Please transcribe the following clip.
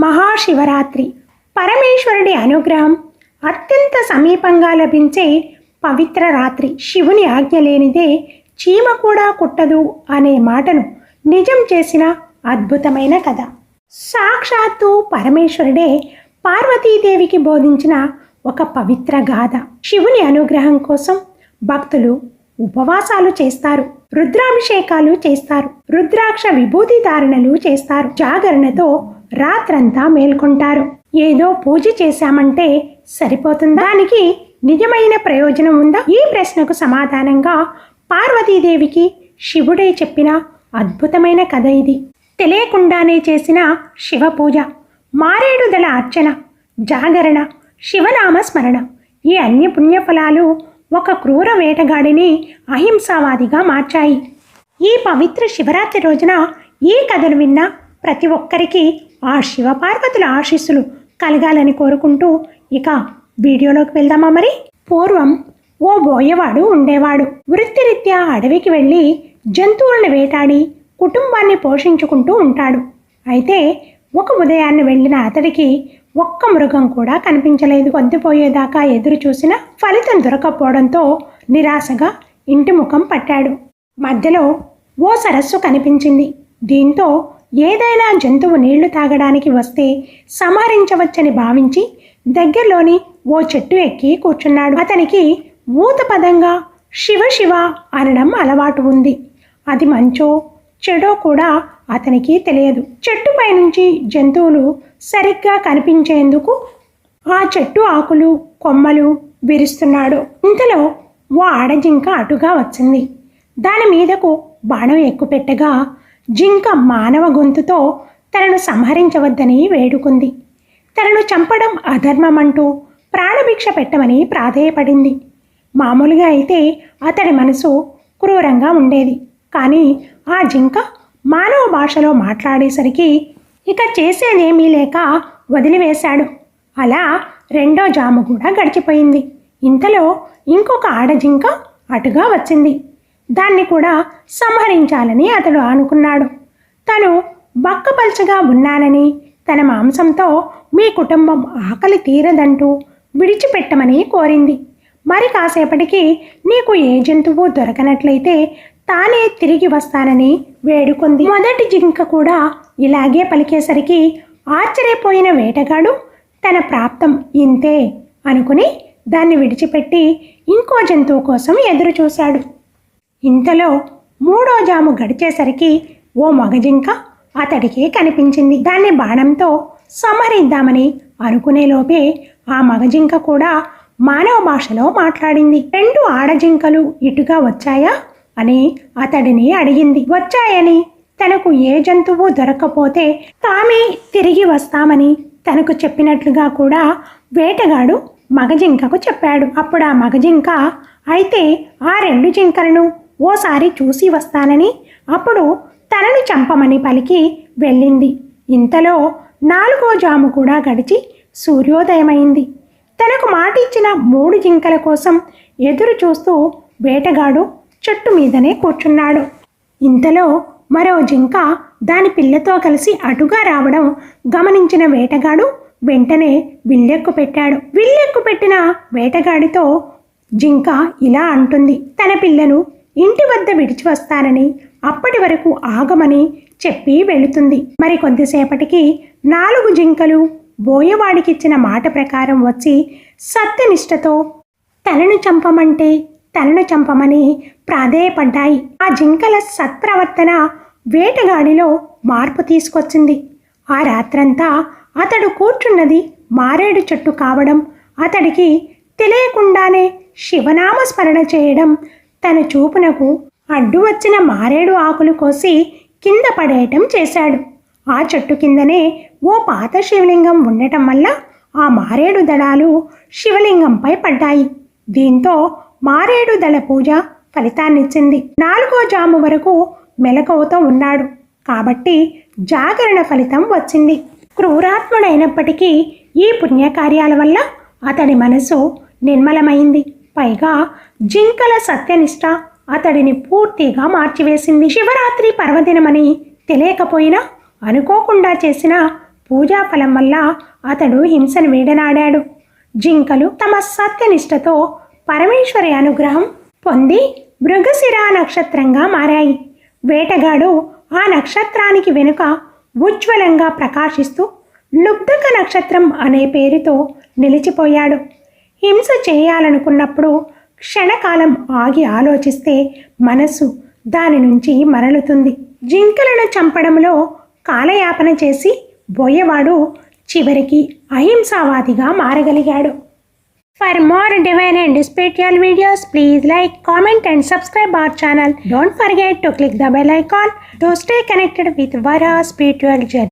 మహాశివరాత్రి. పరమేశ్వరుడి అనుగ్రహం అత్యంత సమీపంగా లభించే పవిత్ర రాత్రి. శివుని ఆజ్ఞ లేనిదే చీమ కూడా కుట్టదు అనే మాటను నిజం చేసిన అద్భుతమైన కథ. సాక్షాత్తు పరమేశ్వరుడే పార్వతీదేవికి బోధించిన ఒక పవిత్ర గాథ. శివుని అనుగ్రహం కోసం భక్తులు ఉపవాసాలు చేస్తారు. రుద్రాభిషేకాలు చేస్తారు. రుద్రాక్ష విభూతి ధారణలు చేస్తారు. జాగరణతో రాత్రంతా మేల్కొంటారు. ఏదో పూజ చేశామంటే సరిపోతుందా? దానికి నిజమైన ప్రయోజనం ఉందా? ఈ ప్రశ్నకు సమాధానంగా పార్వతీదేవికి శివుడే చెప్పిన అద్భుతమైన కథ ఇది. తెలియకుండానే చేసిన శివ పూజ మారేడుదల అర్చన జాగరణ శివనామ స్మరణ ఈ అన్ని పుణ్యఫలాలు ఒక క్రూర వేటగాడిని అహింసావాదిగా మార్చాయి. ఈ పవిత్ర శివరాత్రి రోజున ఈ కథను విన్న ప్రతి ఒక్కరికి ఆ శివపార్వతుల ఆశీస్సులు కలగాలని కోరుకుంటూ ఇక వీడియోలోకి వెళ్దామా మరి? పూర్వం ఓ బోయవాడు ఉండేవాడు. వృత్తిరీత్యా అడవికి వెళ్ళి జంతువులను వేటాడి కుటుంబాన్ని పోషించుకుంటూ ఉంటాడు. అయితే ఒక ఉదయాన్నే వెళ్ళిన అతడికి ఒక్క మృగం కూడా కనిపించలేదు. పొద్దుపోయేదాకా ఎదురు చూసిన ఫలితం దొరకపోవడంతో నిరాశగా ఇంటి ముఖం పట్టాడు. మధ్యలో ఓ సరస్సు కనిపించింది. దీంతో ఏదైనా జంతువు నీళ్ళు తాగడానికి వస్తే సంహరించవచ్చని భావించి దగ్గరలోని ఓ చెట్టు ఎక్కి కూర్చున్నాడు. అతనికి ఊత పదంగా శివ శివ అనడం అలవాటు ఉంది. అది మంచో చెడో కూడా అతనికి తెలియదు. చెట్టుపై నుంచి జంతువులు సరిగ్గా కనిపించేందుకు ఆ చెట్టు ఆకులు కొమ్మలు విరుస్తున్నాడు. ఇంతలో ఓ ఆడజింక అటుగా వచ్చింది. దాని మీదకు బాణం ఎక్కుపెట్టగా జింక మానవ గొంతుతో తనను సంహరించవద్దని వేడుకుంది. తనను చంపడం అధర్మమంటూ ప్రాణభిక్ష పెట్టమని ప్రాధేయపడింది. మామూలుగా అయితే అతడి మనసు క్రూరంగా ఉండేది. కానీ ఆ జింక మానవ భాషలో మాట్లాడేసరికి ఇక చేసేదేమీ లేక వదిలివేశాడు. అలా రెండో జాము కూడా గడిచిపోయింది. ఇంతలో ఇంకొక ఆడజింక అటుగా వచ్చింది. దాన్ని కూడా సంహరించాలని అతడు అనుకున్నాడు తను బక్కపల్చగా ఉన్నానని తన మాంసంతో మీ కుటుంబం ఆకలి తీరదంటూ విడిచిపెట్టమని కోరింది. మరి కాసేపటికి నీకు ఏ జంతువు దొరకనట్లయితే తానే తిరిగి వస్తానని వేడుకుంది. మొదటి జింక కూడా ఇలాగే పలికేసరికి ఆశ్చర్యపోయిన వేటగాడు తన ప్రాప్తం ఇంతే అనుకుని దాన్ని విడిచిపెట్టి ఇంకో జంతువు కోసం ఎదురు చూశాడు ఇంతలో మూడో జాము గడిచేసరికి ఓ మగజింక అతడికి కనిపించింది. దాన్ని బాణంతో సంహరిద్దామని అనుకునేలోపే ఆ మగజింక కూడా మానవ భాషలో మాట్లాడింది. రెండు ఆడజింకలు ఇటుగా వచ్చాయా అని అతడిని అడిగింది. వచ్చాయని తనకు ఏ జంతువు దొరకపోతే తామే తిరిగి వస్తామని తనకు చెప్పినట్లుగా కూడా వేటగాడు మగజింకకు చెప్పాడు. అప్పుడు ఆ మగజింక అయితే ఆ రెండు జింకలను ఓసారి చూసి వస్తానని అప్పుడు తనను చంపమని పలికి వెళ్ళింది. ఇంతలో నాలుగో జాము కూడా గడిచి సూర్యోదయమైంది. తనకు మాట ఇచ్చిన మూడు జింకల కోసం ఎదురు చూస్తూ వేటగాడు చెట్టు మీదనే కూర్చున్నాడు. ఇంతలో మరో జింక దాని పిల్లతో కలిసి అటుగా రావడం గమనించిన వేటగాడు వెంటనే విల్లెక్కు పెట్టాడు. విల్లెక్కు పెట్టిన వేటగాడితో జింక ఇలా అంటుంది తన పిల్లను ఇంటి వద్ద విడిచి వస్తానని అప్పటి వరకు ఆగమని చెప్పి వెళుతుంది. మరి కొద్దిసేపటికి నాలుగు జింకలు బోయవాడికిచ్చిన మాట ప్రకారం వచ్చి సత్యనిష్టతో తలను చంపమంటే తలను చంపమని ప్రాధేయపడ్డాయి. ఆ జింకల సత్ప్రవర్తన వేటగాడిలో మార్పు తీసుకొచ్చింది. ఆ రాత్రంతా అతడు కూర్చున్నది మారేడు చెట్టు కావడం అతడికి తెలియకుండానే శివనామ స్మరణ చేయడం తన చూపునకు అడ్డు వచ్చిన మారేడు ఆకులు కోసి కింద పడేయటం చేశాడు. ఆ చెట్టు కిందనే ఓ పాత శివలింగం ఉండటం వల్ల ఆ మారేడు దళాలు శివలింగంపై పడ్డాయి. దీంతో మారేడు దళ పూజ ఫలితాన్నిచ్చింది. నాలుగో జాము వరకు మెలకువతో ఉన్నాడు. కాబట్టి జాగరణ ఫలితం వచ్చింది. క్రూరాత్ముడైనప్పటికీ ఈ పుణ్యకార్యాల వల్ల అతడి మనసు నిర్మలమైంది. పైగా జింకల సత్యనిష్ట అతడిని పూర్తిగా మార్చివేసింది శివరాత్రి పర్వదినమని తెలియకపోయినా అనుకోకుండా చేసిన పూజాఫలం వల్ల అతడు హింసను వీడనాడాడు. జింకలు తమ సత్యనిష్టతో పరమేశ్వరి అనుగ్రహం పొంది మృగశిర నక్షత్రంగా మారాయి. వేటగాడు ఆ నక్షత్రానికి వెనుక ఉజ్వలంగా ప్రకాశిస్తూ లుబ్ధక నక్షత్రం అనే పేరుతో నిలిచిపోయాడు. హింస చేయాలనుకున్నప్పుడు క్షణకాలం ఆగి ఆలోచిస్తే మనసు దాని నుంచి మరలుతుంది. జింకలను చంపడంలో కాలయాపన చేసి బోయవాడు చివరికి అహింసావాదిగా మారగలిగాడు. For more divine and spiritual videos please like comment and subscribe our channel don't forget to click the bell icon to stay connected with our spiritual journey